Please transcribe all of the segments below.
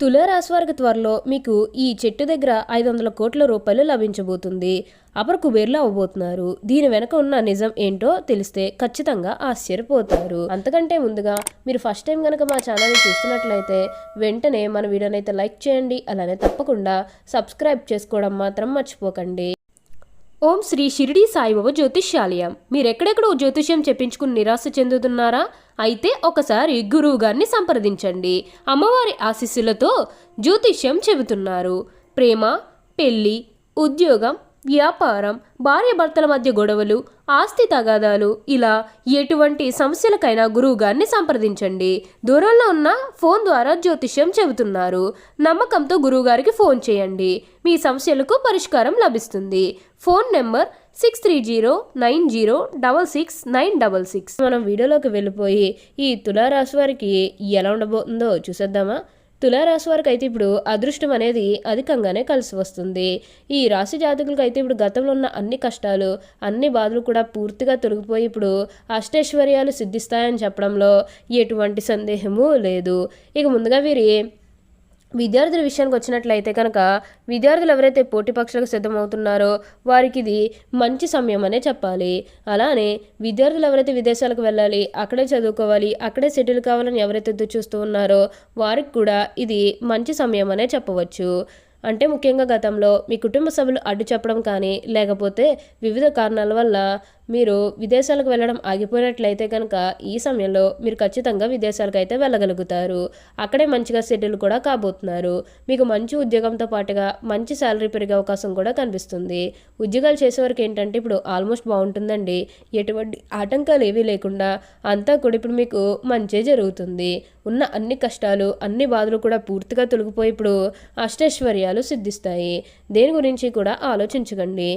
తులారాశి వారికి త్వరలో మీకు ఈ చెట్టు దగ్గర ఐదు వందల కోట్ల రూపాయలు లభించబోతుంది. అపర కుబేర్లు అవ్వబోతున్నారు. దీని వెనక ఉన్న నిజం ఏంటో తెలిస్తే ఖచ్చితంగా ఆశ్చర్యపోతారు. అంతకంటే ముందుగా మీరు ఫస్ట్ టైం కనుక మా ఛానల్ని చూస్తున్నట్లయితే వెంటనే మన వీడియోని అయితే లైక్ చేయండి. అలానే తప్పకుండా సబ్స్క్రైబ్ చేసుకోవడం మాత్రం మర్చిపోకండి. ఓం శ్రీ షిరిడి సాయిబాబా జ్యోతిష్యాలయం. మీరు ఎక్కడెక్కడో జ్యోతిష్యం చెప్పించుకుని నిరాశ చెందుతున్నారా? అయితే ఒకసారి గురువు గారిని సంప్రదించండి. అమ్మవారి ఆశీస్సులతో జ్యోతిష్యం చెబుతున్నారు. ప్రేమ పెళ్ళి ఉద్యోగం వ్యాపారం భార్యాభర్తల మధ్య గొడవలు ఆస్తి తగాదాలు ఇలా ఎటువంటి సమస్యలకైనా గురువు గారిని సంప్రదించండి. దూరంలో ఉన్న ఫోన్ ద్వారా జ్యోతిష్యం చెబుతున్నారు. నమ్మకంతో గురువుగారికి ఫోన్ చేయండి. మీ సమస్యలకు పరిష్కారం లభిస్తుంది. Phone number six three zero nine zero double six nine double six మనం వీడియోలోకి వెళ్ళిపోయి ఈ తులారాశి వారికి ఎలా ఉండబోతుందో చూసేద్దామా? తులారాశి వారికి అయితే ఇప్పుడు అదృష్టం అనేది అధికంగానే కలిసి వస్తుంది. ఈ రాశి జాతకులకు అయితే ఇప్పుడు గతంలో ఉన్న అన్ని కష్టాలు అన్ని బాధలు కూడా పూర్తిగా తొలగిపోయి ఇప్పుడు అష్టైశ్వర్యాలు సిద్ధిస్తాయని చెప్పడంలో ఎటువంటి సందేహము లేదు. ఇక ముందుగా వీరి విద్యార్థుల విషయానికి వచ్చినట్లయితే కనుక విద్యార్థులు ఎవరైతే పోటీ పక్షులకు సిద్ధమవుతున్నారో వారికి ఇది మంచి సమయం అనే చెప్పాలి. అలానే విద్యార్థులు ఎవరైతే విదేశాలకు వెళ్ళాలి అక్కడే చదువుకోవాలి అక్కడే సెటిల్ కావాలని ఎవరైతే ఎదురు చూస్తూ ఉన్నారో వారికి కూడా ఇది మంచి సమయం అనే చెప్పవచ్చు. అంటే ముఖ్యంగా గతంలో మీ కుటుంబ సభ్యులు అడ్డు చెప్పడం కానీ లేకపోతే వివిధ కారణాల వల్ల మీరు విదేశాలకు వెళ్ళడం ఆగిపోయినట్లయితే కనుక ఈ సమయంలో మీరు ఖచ్చితంగా విదేశాలకు అయితే వెళ్ళగలుగుతారు. అక్కడే మంచిగా సెటిల్ కూడా కాబోతున్నారు. మీకు మంచి ఉద్యోగంతో పాటుగా మంచి శాలరీ పెరిగే అవకాశం కూడా కనిపిస్తుంది. ఉద్యోగాలు చేసేవారికి ఏంటంటే ఇప్పుడు ఆల్మోస్ట్ బాగుంటుందండి. ఎటువంటి ఆటంకాలు ఏవీ లేకుండా అంతా కూడా ఇప్పుడు మీకు మంచి జరుగుతుంది. ఉన్న అన్ని కష్టాలు అన్ని బాధలు కూడా పూర్తిగా తొలగిపోయి ఇప్పుడు అష్టైశ్వర్యాలు సిద్ధిస్తాయి. దేని గురించి కూడా ఆలోచించకండి.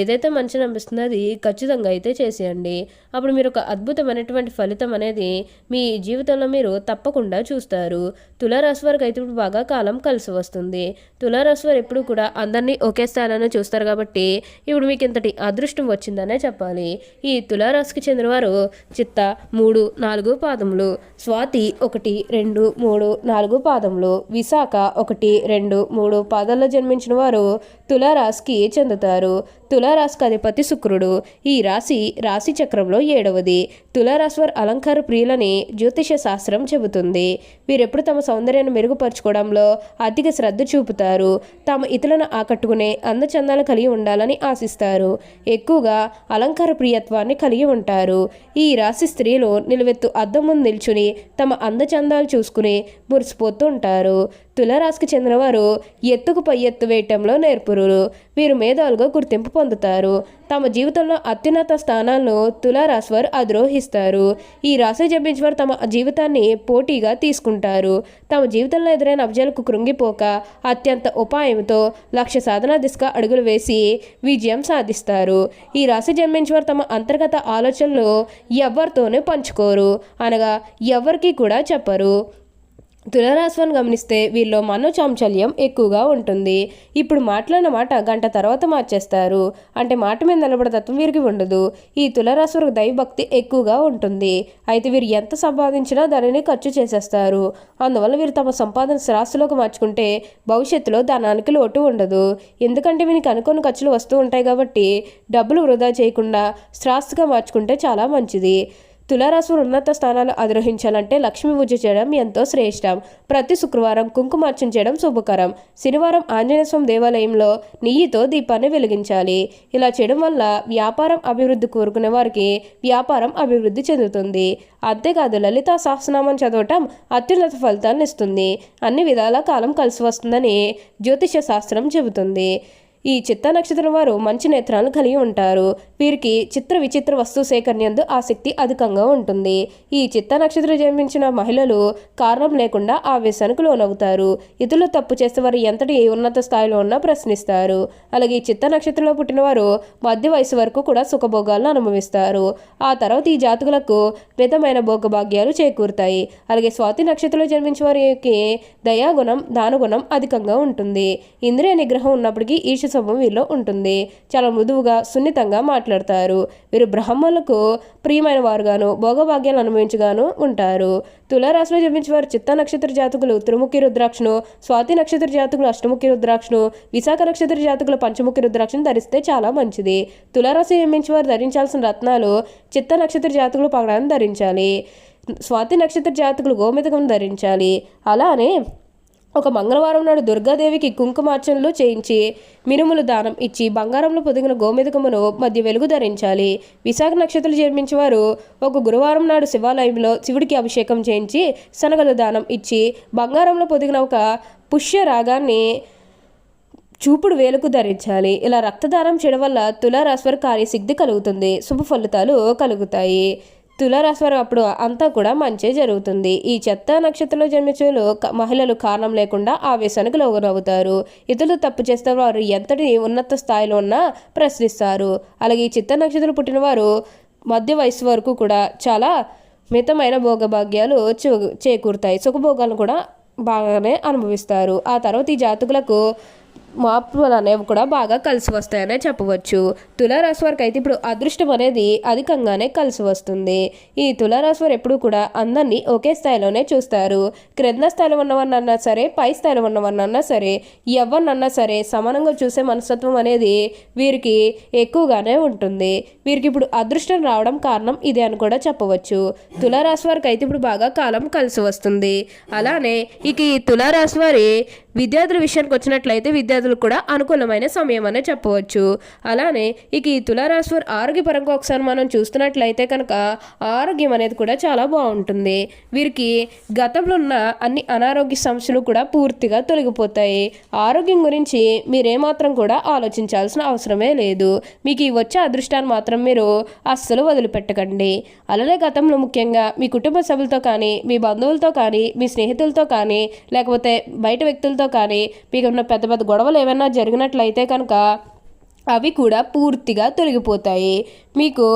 ఏదైతే మంచి అనిపిస్తుందో అది ఖచ్చితంగా అయితే చేసేయండి. అప్పుడు మీరు ఒక అద్భుతమైనటువంటి ఫలితం అనేది మీ జీవితంలో మీరు తప్పకుండా చూస్తారు. తులారాశి వారికి అయితే ఇప్పుడు బాగా కాలం కలిసి వస్తుంది. తులారాశి వారు ఎప్పుడు కూడా అందరినీ ఒకే స్థాయిలోనే చూస్తారు కాబట్టి ఇప్పుడు మీకు ఇంతటి అదృష్టం వచ్చిందనే చెప్పాలి. ఈ తులారాశికి చెందినవారు చిత్త మూడు నాలుగు పాదములు స్వాతి ఒకటి రెండు మూడు నాలుగు పాదంలో విశాఖ ఒకటి రెండు మూడు పాదాల్లో జన్మించిన వారు తులారాశికి చెందుతారు. తులారాశికి అధిపతి శుక్రుడు. ఈ రాశి రాశి చక్రంలో ఏడవది. తులారాశి వారి అలంకార ప్రియులని జ్యోతిష శాస్త్రం చెబుతుంది. వీరెప్పుడు తమ సౌందర్యాన్ని మెరుగుపరచుకోవడంలో అధిక శ్రద్ధ చూపుతారు. తమ ఇతరులను ఆకట్టుకునే అందచందాలు కలిగి ఉండాలని ఆశిస్తారు. ఎక్కువగా అలంకార ప్రియత్వాన్ని కలిగి ఉంటారు. ఈ రాశి స్త్రీలు నిలువెత్తు అద్దం ముందు నిల్చుని తమ అందచందాలు చూసుకుని మురిసిపోతూ ఉంటారు. తులారాశికి చెందినవారు ఎత్తుకు పై ఎత్తు వేయటంలో నేర్పురులు వీరు మేధావులుగా గుర్తింపు పొందుతారు. తమ జీవితంలో అత్యున్నత స్థానాలను తులారాశి వారు అధిరోహిస్తారు. ఈ రాశి జపించిన వారు తమ జీవితాన్ని పోటీగా తీసుకుంటారు. తమ జీవితంలో ఎదురైన అభిజయాలకు కృంగిపోక అత్యంత ఉపాయంతో లక్ష్య సాధన దిశగా అడుగులు వేసి విజయం సాధిస్తారు. ఈ రాశి జన్మించిన వారు తమ అంతర్గత ఆలోచనలు ఎవరితోనూ పంచుకోరు. అనగా ఎవరికీ కూడా చెప్పరు. తులరాశిని గమనిస్తే వీళ్ళలో మనోచాంచల్యం ఎక్కువగా ఉంటుంది. ఇప్పుడు మాట్లాడిన మాట గంట తర్వాత మార్చేస్తారు. అంటే మాట మీద నిలబడే తత్వం వీరికి ఉండదు. ఈ తులరాశి వారికి దైవభక్తి ఎక్కువగా ఉంటుంది. అయితే వీరు ఎంత సంపాదించినా దానిని ఖర్చు చేసేస్తారు. అందువల్ల వీరు తమ సంపాదన శ్రాస్తులోకి మార్చుకుంటే భవిష్యత్తులో ధనానికి లోటు ఉండదు. ఎందుకంటే వీరికి అనుకోని ఖర్చులు వస్తూ ఉంటాయి కాబట్టి డబ్బులు వృధా చేయకుండా శ్రాస్తుగా మార్చుకుంటే చాలా మంచిది. తులారాశి ఉన్నత స్థానాలు అధిరోహించాలంటే లక్ష్మీ పూజ చేయడం ఎంతో శ్రేష్టం. ప్రతి శుక్రవారం కుంకుమార్చన చేయడం శుభకరం. శనివారం ఆంజనేయస్వామి దేవాలయంలో నెయ్యితో దీపాన్ని వెలిగించాలి. ఇలా చేయడం వల్ల వ్యాపారం అభివృద్ధి కోరుకునే వారికి వ్యాపారం అభివృద్ధి చెందుతుంది. అంతేకాదు లలిత సహస్రనామం చదవటం అత్యున్నత ఫలితాలను ఇస్తుంది. అన్ని విధాల కాలం కలిసి వస్తుందని జ్యోతిష శాస్త్రం చెబుతుంది. ఈ చిత్త నక్షత్రం వారు మంచి నేత్రాలను కలిగి ఉంటారు. వీరికి చిత్ర విచిత్ర వస్తు సేకరణందు ఆసక్తి అధికంగా ఉంటుంది. ఈ చిత్త నక్షత్రం జన్మించిన మహిళలు కారణం లేకుండా ఆవేశానికి లోనవుతారు. ఇతరులు తప్పు చేస్తే వారు ఎంతటి ఉన్నత స్థాయిలో ఉన్నా ప్రశ్నిస్తారు. అలాగే ఈ చిత్త నక్షత్రంలో పుట్టిన వారు మధ్య వయసు వరకు కూడా సుఖభోగాలను అనుభవిస్తారు. ఆ తర్వాత ఈ జాతకులకు విధమైన భోగభాగ్యాలు చేకూరుతాయి. అలాగే స్వాతి నక్షత్రంలో జన్మించిన వారికి దయాగుణం దానగుణం అధికంగా ఉంటుంది. ఇంద్రియ నిగ్రహం ఉన్నప్పటికీ ఈర్ష స్వభావం వీరిలో ఉంటుంది. చాలా మృదువుగా సున్నితంగా మాట్లాడతారు. వీరు బ్రాహ్మణులకు ప్రియమైన వారుగాను భోగభాగ్యాలు అనుభవించగాను ఉంటారు. తులారాశిలో జన్మించిన వారు చిత్త నక్షత్ర జాతకులు త్రిముఖి రుద్రాక్షను స్వాతి నక్షత్ర జాతకులు అష్టముఖి రుద్రాక్షను విశాఖ నక్షత్ర జాతకులు పంచముఖి రుద్రాక్షను ధరిస్తే చాలా మంచిది. తులారాశి జన్మించిన వారు ధరించాల్సిన రత్నాలు చిత్త నక్షత్ర జాతకులు పగడాన్ని ధరించాలి. స్వాతి నక్షత్ర జాతకులు గోమితకం ధరించాలి. అలానే ఒక మంగళవారం నాడు దుర్గాదేవికి కుంకుమార్చనలు చేయించి మినుములు దానం ఇచ్చి బంగారంలో పొదిగిన గోమేదకమును మధ్య వెలుగు ధరించాలి. విశాఖ నక్షత్రం జన్మించిన వారు ఒక గురువారం నాడు శివాలయంలో శివుడికి అభిషేకం చేయించి శనగలు దానం ఇచ్చి బంగారంలో పొదిగిన ఒక పుష్య రాగాన్ని చూపుడు వేలుకు ధరించాలి. ఇలా రక్తదానం చేయడం వల్ల తులారాశి వారి కార్యసిద్ధి కలుగుతుంది. శుభ ఫలితాలు కలుగుతాయి. తులారాశి అప్పుడు అంతా కూడా మంచి జరుగుతుంది. ఈ చెత్త నక్షత్రంలో జన్మించిన మహిళలు కారణం లేకుండా ఆవేశానికి లోగురవుతారు ఇతరులు తప్పు చేస్తే వారు ఎంతటి ఉన్నత స్థాయిలో ఉన్నా ప్రశ్నిస్తారు. అలాగే ఈ చిత్త నక్షత్రం పుట్టిన వారు మధ్య వయసు వరకు కూడా చాలా మితమైన భోగభాగ్యాలు చేకూరుతాయి. సుఖభోగాలను కూడా బాగానే అనుభవిస్తారు. ఆ తర్వాత ఈ జాతకులకు మార్పులు అనేవి కూడా బాగా కలిసి వస్తాయనే చెప్పవచ్చు. తులారాశి వారికి అయితే ఇప్పుడు అదృష్టం అనేది అధికంగానే కలిసి వస్తుంది. ఈ తులారాశి వారు ఎప్పుడు కూడా అందరినీ ఒకే స్థాయిలోనే చూస్తారు. క్రింద స్థాయిలో ఉన్నవన్నన్నా సరే పై స్థాయిలో ఉన్నవన్నన్నా సరే ఎవరినన్నా సరే సమానంగా చూసే మనస్తత్వం అనేది వీరికి ఎక్కువగానే ఉంటుంది. వీరికి ఇప్పుడు అదృష్టం రావడం కారణం ఇదే అని కూడా చెప్పవచ్చు. తులారాశి వారికి అయితే ఇప్పుడు బాగా కాలం కలిసి వస్తుంది. అలానే ఇక ఈ తులారాశి వారి విద్యార్థుల విషయానికి వచ్చినట్లయితే విద్యార్థులకు కూడా అనుకూలమైన సమయం అనే చెప్పవచ్చు. అలానే ఇక ఈ తులారాశి వారి ఆరోగ్యపరంగా ఒకసారి మనం చూస్తున్నట్లయితే కనుక ఆరోగ్యం అనేది కూడా చాలా బాగుంటుంది. వీరికి గతంలో ఉన్న అన్ని అనారోగ్య సమస్యలు కూడా పూర్తిగా తొలగిపోతాయి. ఆరోగ్యం గురించి మీరేమాత్రం కూడా ఆలోచించాల్సిన అవసరమే లేదు. మీకు ఈ వచ్చే అదృష్టాన్ని మాత్రం మీరు అస్సలు వదిలిపెట్టకండి. అలానే గతంలో ముఖ్యంగా మీ కుటుంబ సభ్యులతో కానీ మీ బంధువులతో కానీ మీ స్నేహితులతో కానీ లేకపోతే బయట వ్యక్తులతో కానీ మీకు ఉన్న పెద్ద పెద్ద గొడవలు ఏమైనా జరిగినట్లయితే కనుక అవి కూడా పూర్తిగా తొలగిపోతాయి. మీకు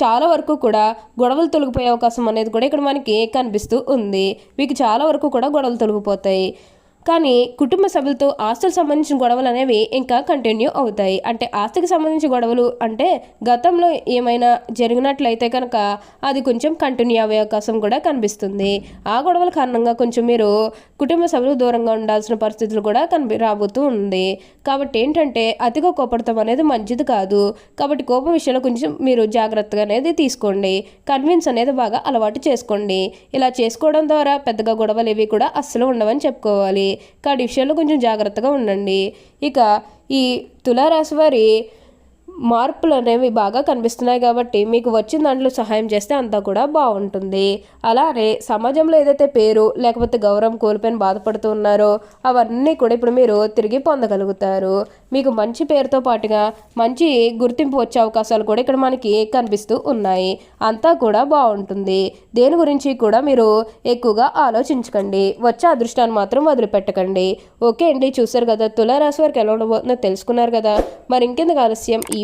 చాలా వరకు కూడా గొడవలు తొలగిపోయే అవకాశం అనేది కూడా ఇక్కడ మనకి కనిపిస్తూ ఉంది. మీకు చాలా వరకు కూడా గొడవలు తొలగిపోతాయి. కానీ కుటుంబ సభ్యులతో ఆస్తులకు సంబంధించిన గొడవలు అనేవి ఇంకా కంటిన్యూ అవుతాయి. అంటే ఆస్తికి సంబంధించిన గొడవలు అంటే గతంలో ఏమైనా జరిగినట్లయితే కనుక అది కొంచెం కంటిన్యూ అయ్యే అవకాశం కూడా కనిపిస్తుంది. ఆ గొడవల కారణంగా కొంచెం మీరు కుటుంబ సభ్యులు దూరంగా ఉండాల్సిన పరిస్థితులు కూడా కనిపి రాబోతూ ఉంది. కాబట్టి ఏంటంటే అతిగా కోపడతాం అనేది మంచిది కాదు. కాబట్టి కోపం విషయంలో కొంచెం మీరు జాగ్రత్తగా అనేది తీసుకోండి. కన్విన్స్ అనేది బాగా అలవాటు చేసుకోండి. ఇలా చేసుకోవడం ద్వారా పెద్దగా గొడవలు ఇవి కూడా అస్సలు ఉండవని చెప్పుకోవాలి. కాబట్టి విషయంలో కొంచెం జాగ్రత్తగా ఉండండి. ఇక ఈ తులారాశి వారి మార్పులు అనేవి బాగా కనిపిస్తున్నాయి కాబట్టి మీకు వచ్చిన దాంట్లో సహాయం చేస్తే అంతా కూడా బాగుంటుంది. అలానే సమాజంలో ఏదైతే పేరు లేకపోతే గౌరవం కోల్పోయిన బాధపడుతూ ఉన్నారో అవన్నీ కూడా ఇప్పుడు మీరు తిరిగి పొందగలుగుతారు. మీకు మంచి పేరుతో పాటుగా మంచి గుర్తింపు వచ్చే అవకాశాలు కూడా ఇక్కడ మనకి కనిపిస్తూ ఉన్నాయి. అంతా కూడా బాగుంటుంది. దేని గురించి కూడా మీరు ఎక్కువగా ఆలోచించకండి. వచ్చే అదృష్టాన్ని మాత్రం వదిలిపెట్టకండి. ఓకే అండి చూసారు కదా తులారాశి వారికి ఎలా ఉండబోతుందో తెలుసుకున్నారు కదా. మరి ఇంకెందుకు ఆలస్యం? ఈ